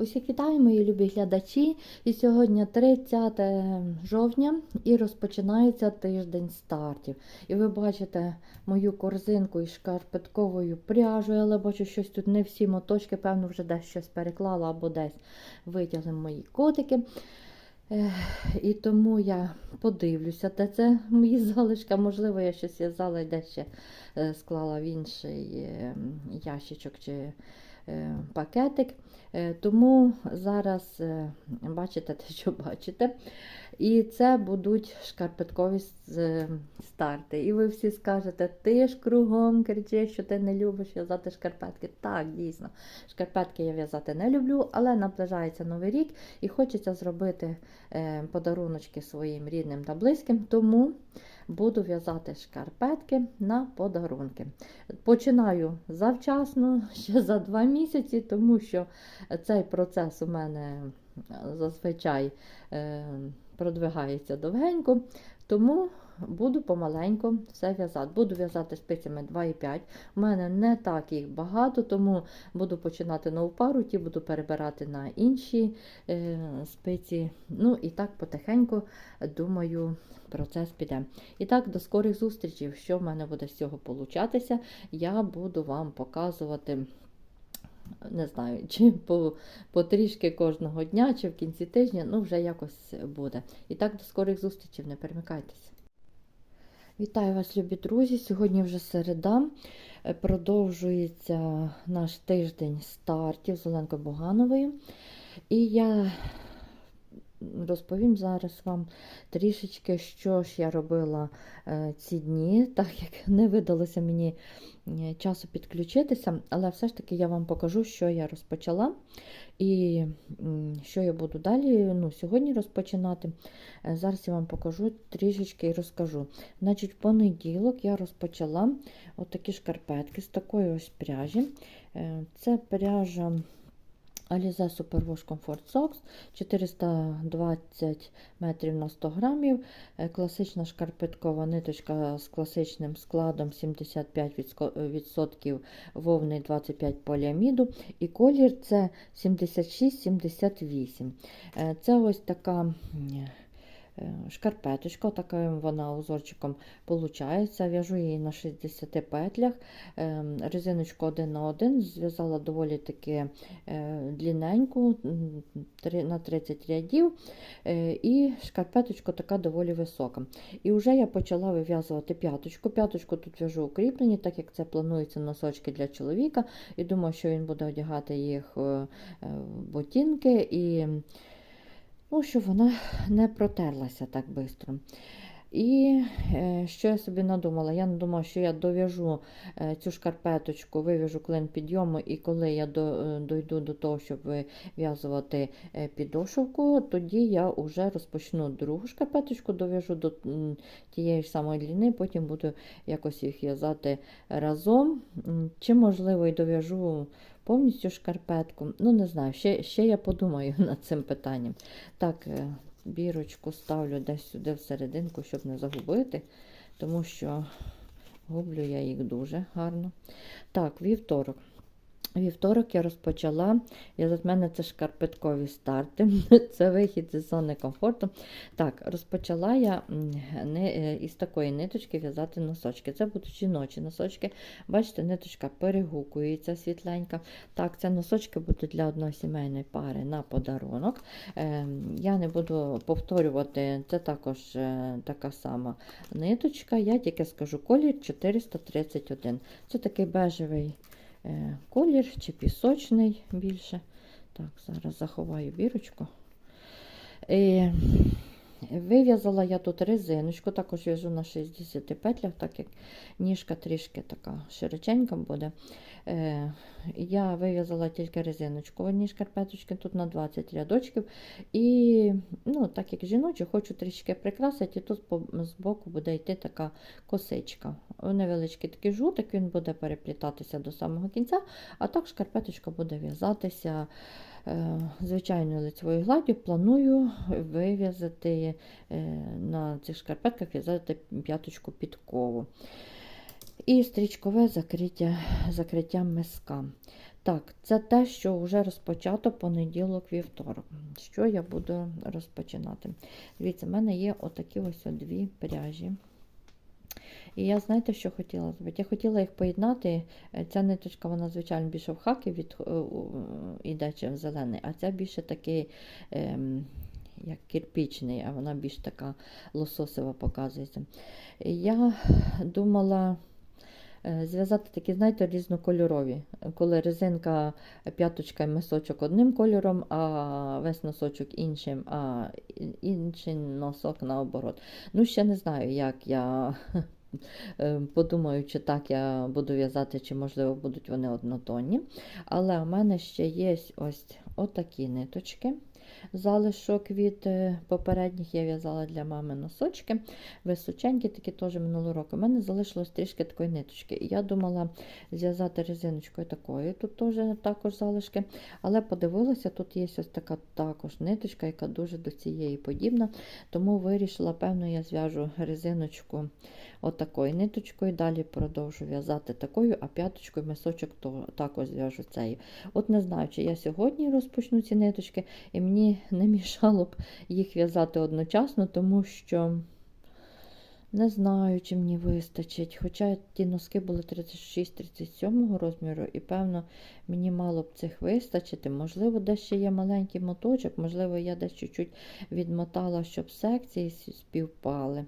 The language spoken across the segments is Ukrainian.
Усіх вітаю, мої любі глядачі. І сьогодні 30 жовтня і розпочинається тиждень стартів. І ви бачите мою корзинку із шкарпетковою пряжею, але бачу, щось тут не всі моточки, певно, вже десь щось переклала або десь витягли мої котики. І тому я подивлюся, де це мої залишки. Можливо, я щось в'язала і десь ще е, склала в інший е, ящичок чи е, пакетик. Тому зараз бачите те, що бачите. І це будуть шкарпеткові старти. І ви всі скажете, ти ж кругом кричиш, що ти не любиш в'язати шкарпетки. Так, дійсно, шкарпетки я в'язати не люблю, але наближається новий рік і хочеться зробити подаруночки своїм рідним та близьким. Тому буду в'язати шкарпетки на подарунки. Починаю завчасно, ще за два місяці, тому що цей процес у мене е, зазвичай е, продвигається довгенько. Тому буду помаленьку все в'язати. Буду в'язати спицями 2,5. У мене не так їх багато, тому буду починати нову пару, ті буду перебирати на інші е, спиці. Ну і так потихеньку, думаю, процес піде. І так, до скорих зустрічей. Що в мене буде з цього получатися, я буду вам показувати. Не знаю, чи по, по кожного дня, чи в кінці тижня, ну вже якось буде. І так, до скорих зустрічей, не перемикайтеся. Вітаю вас, любі друзі! Сьогодні вже середа. Е, Продовжується наш тиждень стартів з Оленкою Богановою. І я розповім зараз вам трішечки, що ж я робила е, ці дні, так як не видалося мені е, часу підключитися, але все ж таки я вам покажу, що я розпочала і що я буду далі ну, сьогодні розпочинати. Е, Зараз я вам покажу трішечки і розкажу. Значить, в понеділок я розпочала отакі шкарпетки з такої ось пряжі. Це пряжа Alize Superwash Comfort Socks 420 метрів на 100 грамів. Е, Класична шкарпеткова ниточка з класичним складом 75% вовни 25 поліаміду. І колір це 76-78. Е, Це ось така шкарпеточка, таким вона узорчиком виходить. В'яжу її на 60 петлях. Ем, Резиночку 1 на 1, зв'язала доволі таки е, три- на 30 рядів. Е, І шкарпеточка така доволі висока. І вже я почала вив'язувати п'яточку. П'яточку тут в'яжу укріплені, так як це планується носочки для чоловіка. І думаю, що він буде одягати їх е, е, в ботинки і ну, щоб вона не протерлася так швидко. І е, що я собі надумала? Я надумала, що я дов'яжу е, цю шкарпеточку, вив'яжу клин підйому, і коли я е, дойду до того, щоб вив'язувати підошовку, тоді я вже розпочну другу шкарпеточку, дов'яжу до тієї ж самої длини, потім буду якось їх в'язати разом. Чи, можливо, і дов'яжу повністю шкарпетку. Ну, не знаю, ще, ще я подумаю над цим питанням. Так, е, бірочку ставлю десь сюди всерединку, щоб не загубити, тому що гублю я їх дуже гарно. Так, вівторок. Вівторок я розпочала. І в мене це шкарпеткові старти. Це вихід зі зони комфорту. Так, розпочала я не, е, із такої ниточки в'язати носочки. Це будуть жіночі носочки. Бачите, ниточка перегукується світленька. Так, це носочки будуть для одної сімейної пари на подарунок. Е, Я не буду повторювати, це також е, така сама ниточка. Я тільки скажу колір 431. Це такий бежевий колір чи пісочний більше. Так, зараз заховаю бірочку. Вив'язала я тут резиночку, також в'яжу на 60 петлях, так як ніжка трішки така широченька буде. Е, я вив'язала тільки резиночку в одній шкарпеточці, тут на 20 рядочків. І ну, так як жіночу, хочу трішки прикрасити, і тут з боку буде йти така косичка. Невеличкий такий жутик, він буде переплітатися до самого кінця, а так шкарпеточка буде в'язатися е, звичайною лицевою гладдю. Планую вив'язати е, на цих шкарпетках в'язати п'яточку підкову. І стрічкове закриття, закриття миска. Так, це те, що вже розпочато понеділок вівторок. Що я буду розпочинати? Дивіться, в мене є отакі ось дві пряжі. І я знаєте, що хотіла зробити? Я хотіла їх поєднати. Е, Ця ниточка, вона, звичайно, більше в хаки від, е, у- іде, чим зелений, а ця більше такий, ем, як кирпічний, а вона більш така лососева показується. Я думала е, зв'язати такі, знаєте, різнокольорові, коли резинка п'яточка і мисочок одним кольором, а весь носочок іншим, а інший носок наоборот. Ну, ще не знаю, як я е, подумаю, чи так я буду в'язати, чи, можливо, будуть вони однотонні. Але у мене ще є ось отакі ниточки. Залишок від е, попередніх я в'язала для мами носочки. Височенькі, такі теж минулого року. У мене залишилось трішки такої ниточки. Я думала зв'язати резиночкою такою. Тут теж також залишки. Але подивилася, тут є ось така також ниточка, яка дуже до цієї подібна. Тому вирішила, певно, я зв'яжу резиночку отакою ниточкою. Далі продовжу в'язати такою, а п'яточкою мисочок також зв'яжу цією. От не знаю, чи я сьогодні розпочну ці ниточки, і мені не мішало б їх в'язати одночасно, тому що. Не знаю, чи мені вистачить. Хоча ті носки були 36-37 розміру, і певно, мені мало б цих вистачити. Можливо, десь ще є маленький моточок, можливо, я десь чуть-чуть відмотала, щоб секції співпали.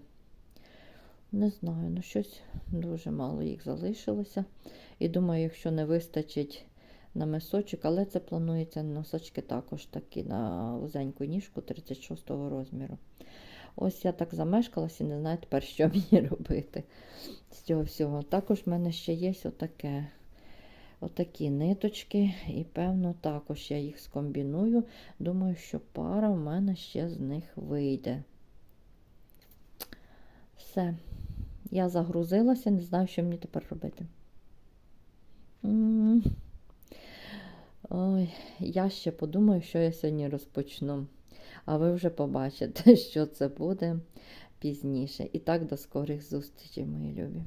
Не знаю, ну щось дуже мало їх залишилося. І думаю, якщо не вистачить на мисочок, але це планується носочки також такі на вузеньку ніжку 36 розміру. Ось я так замешкалась і не знаю тепер, що мені робити з цього всього. Також в мене ще є отаке, отакі ниточки, і, певно, також я їх скомбіную. Думаю, що пара в мене ще з них вийде. Все. Я загрузилася, не знаю, що мені тепер робити. М. Ой, я ще подумаю, що я сьогодні розпочну. А ви вже побачите, що це буде пізніше. І так, до скорих зустрічей, мої любі.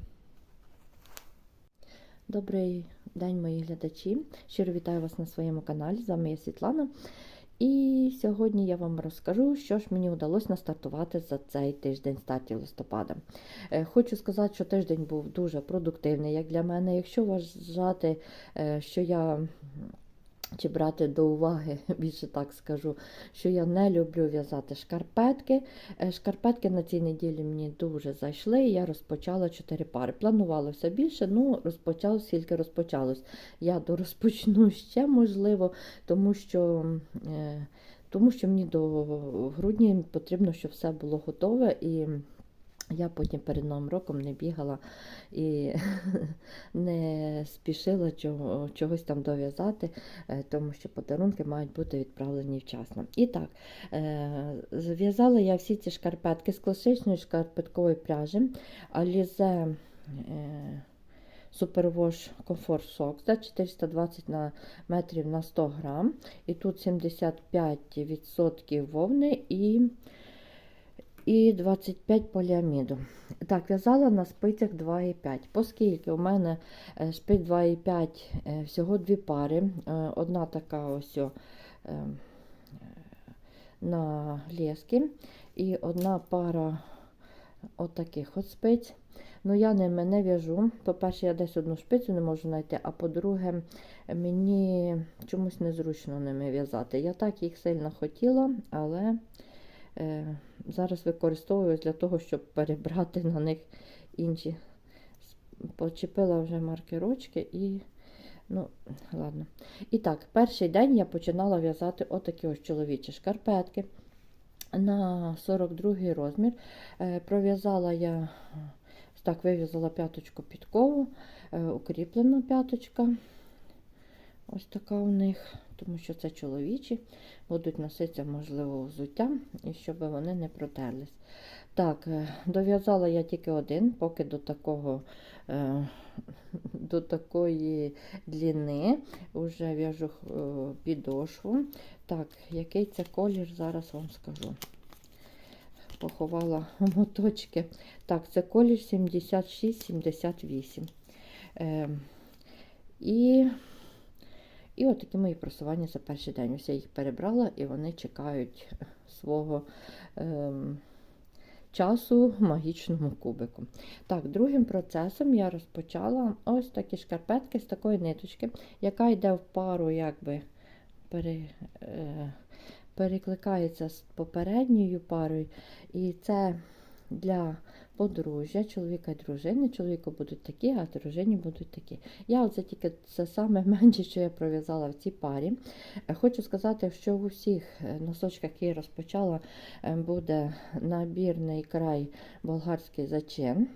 Добрий день, мої глядачі. Щиро вітаю вас на своєму каналі. З вами я Світлана. І сьогодні я вам розкажу, що ж мені вдалося настартувати за цей тиждень старті листопада. Е, Хочу сказати, що тиждень був дуже продуктивний, як для мене. Якщо вважати, е, що я чи брати до уваги, більше так скажу, що я не люблю в'язати шкарпетки. Е, Шкарпетки на цій неділі мені дуже зайшли, і я розпочала 4 пари. Планувалося більше, ну розпочалось, скільки розпочалось. Я дорозпочну ще можливо, тому що. е, Тому що мені до грудня потрібно, щоб все було готове, і я потім перед Новим роком не бігала і не спішила чого, чогось там дов'язати, е, тому що подарунки мають бути відправлені вчасно. І так, е, зв'язала я всі ці шкарпетки з класичної шкарпеткової пряжі Alize е, Superwash Comfort Socks, це 420 на метрів на 100 грам. І тут 75% вовни і і 25 поліаміду. Так, в'язала на спицях 2,5. Оскільки у мене е, шпиць 2,5 е, всього дві пари. Е, Одна така ось е, на лески і одна пара отаких от спиць. Ну, я ними не в'яжу. По-перше, я десь одну шпицю не можу знайти, а по-друге, мені чомусь незручно ними в'язати. Я так їх сильно хотіла, але е, зараз використовую для того, щоб перебрати на них інші. Почепила вже маркерочки і. Ну, ладно. І так, перший день я починала в'язати отакі ось чоловічі шкарпетки на 42 розмір. Е, Пров'язала я, так, вив'язала п'яточку підкову, е, укріплена п'яточка. Ось така у них, тому що це чоловічі, будуть носитися, можливо, взуття, і щоб вони не протерлись. Так, е, дов'язала я тільки один, поки до такого, е, до такої длини вже в'яжу е, підошву. Так, який це колір, зараз вам скажу. Поховала моточки. Так, це колір 76-78. Е, і І от такі мої просування за перший день. Ось я їх перебрала і вони чекають свого ем, часу магічному кубику. Так, другим процесом я розпочала ось такі шкарпетки з такої ниточки, яка йде в пару, якби пере, е, перекликається з попередньою парою. І це для подружжя, чоловіка і дружини. Чоловіку будуть такі, а дружині будуть такі. Я оце тільки це саме менше, що я пров'язала в цій парі. Е, Хочу сказати, що в усіх е, носочках, які я розпочала, е, буде набірний край болгарський зачин.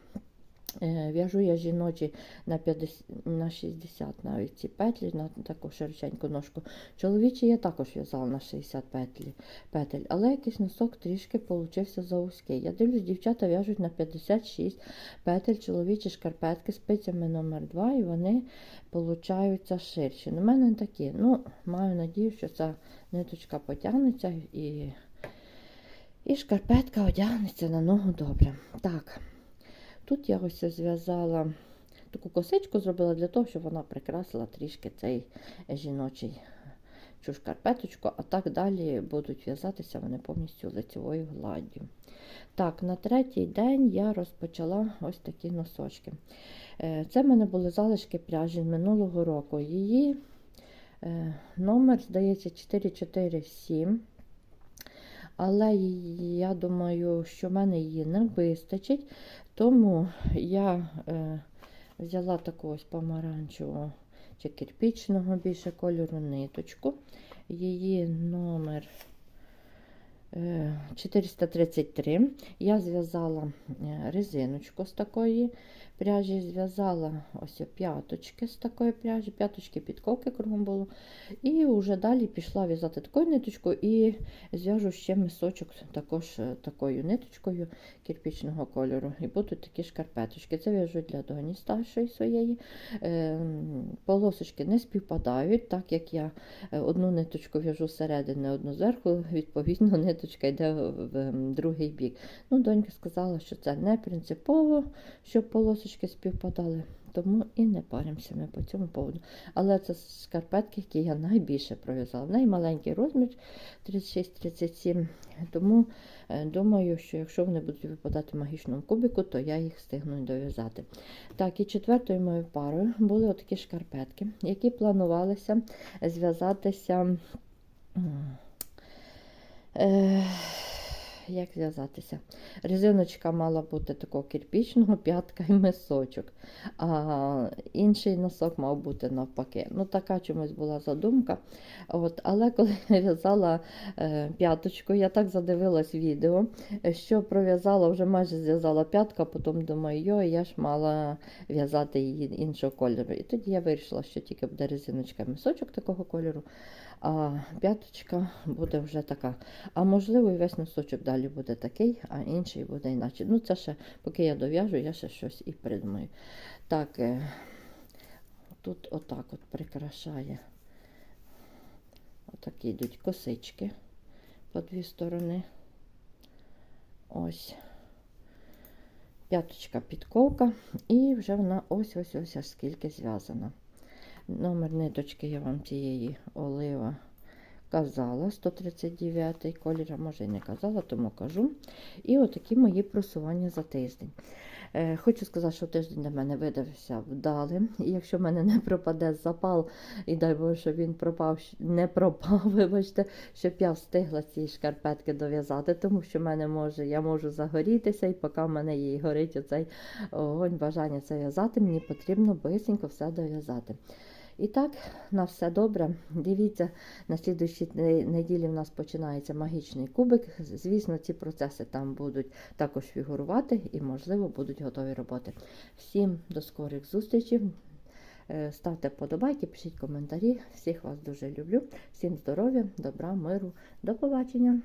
Е, В'яжу я жіночі на 50, на 60 навіть ці петлі, на таку широченьку ножку. Чоловічі я також в'язала на 60 петлі, петель, але якийсь носок трішки получився заузький. Я дивлюсь, дівчата в'яжуть на 56 петель, чоловічі шкарпетки з спицями номер 2 і вони получаються ширші. У мене такі. Ну, маю надію, що ця ниточка потягнеться і, і шкарпетка одягнеться на ногу добре. Так. Тут я ось зв'язала таку косичку, зробила для того, щоб вона прикрасила трішки цей жіночий цю шкарпеточку, а так далі будуть в'язатися вони повністю лицевою гладдю. Так, на третій день я розпочала ось такі носочки. Е, Це в мене були залишки пряжі минулого року. Її е, номер, здається, 447. Але я думаю, що в мене її не вистачить, тому я е, взяла таку ось помаранчевого чи кирпічного більше кольору ниточку. Її номер 433. Я зв'язала е, резиночку з такої пряжі, зв'язала ось п'яточки з такої пряжі, п'яточки підковки кругом було. І вже далі пішла в'язати такою ниточкою і зв'яжу ще мисочок також е, такою ниточкою кирпічного кольору. І будуть такі шкарпеточки. Це в'яжу для доні старшої своєї. Полосочки не співпадають, так як я е, одну ниточку в'яжу зсередини, одну зверху, відповідно, ниточка йде в другий бік. Ну, Донька сказала, що це не принципово, щоб полосочки співпадали. Тому і не паримося ми по цьому поводу. Але це шкарпетки, які я найбільше пров'язала. В неї маленький розмір 36-37. Тому е, думаю, що якщо вони будуть випадати в магічному кубику, то я їх встигну дов'язати. Так, і четвертою моєю парою були отакі шкарпетки, які планувалися зв'язатися. М, Е, як зв'язатися? Резиночка мала бути такого кирпічного, п'ятка і мисочок, а інший носок мав бути навпаки. Ну, така чомусь була задумка. От, але коли я в'язала е, п'яточку, я так задивилась відео, що пров'язала, вже майже зв'язала п'ятку, а потім думаю, йой, я ж мала в'язати її іншого кольору. І тоді я вирішила, що тільки буде резиночка мисочок такого кольору, а п'яточка буде вже така. А можливо, і весь носочок далі буде такий, а інший буде іначе. Ну, це ще, поки я дов'яжу, я ще щось і придумаю. Так, е, тут отак от прикрашає. Отакі йдуть косички по дві сторони. Ось. П'яточка підковка, і вже вона ось-ось ось аж скільки зв'язана. Номер ниточки я вам цієї олива казала, 139 колір, а може і не казала, тому кажу. І отакі мої просування за тиждень. Е, Хочу сказати, що тиждень для мене видався вдалим. І якщо в мене не пропаде запал, і дай Боже, щоб він пропав, не пропав, вибачте, щоб я встигла ці шкарпетки дов'язати, тому що в мене може, я можу загорітися, і поки в мене їй горить оцей огонь, бажання це в'язати, мені потрібно бисенько все дов'язати. І так, на все добре. Дивіться, на слідуючій неділі в нас починається магічний кубик. Звісно, ці процеси там будуть також фігурувати і, можливо, будуть готові роботи. Всім до скорих зустрічей. Е, Ставте вподобайки, пишіть коментарі. Всіх вас дуже люблю. Всім здоров'я, добра, миру. До побачення!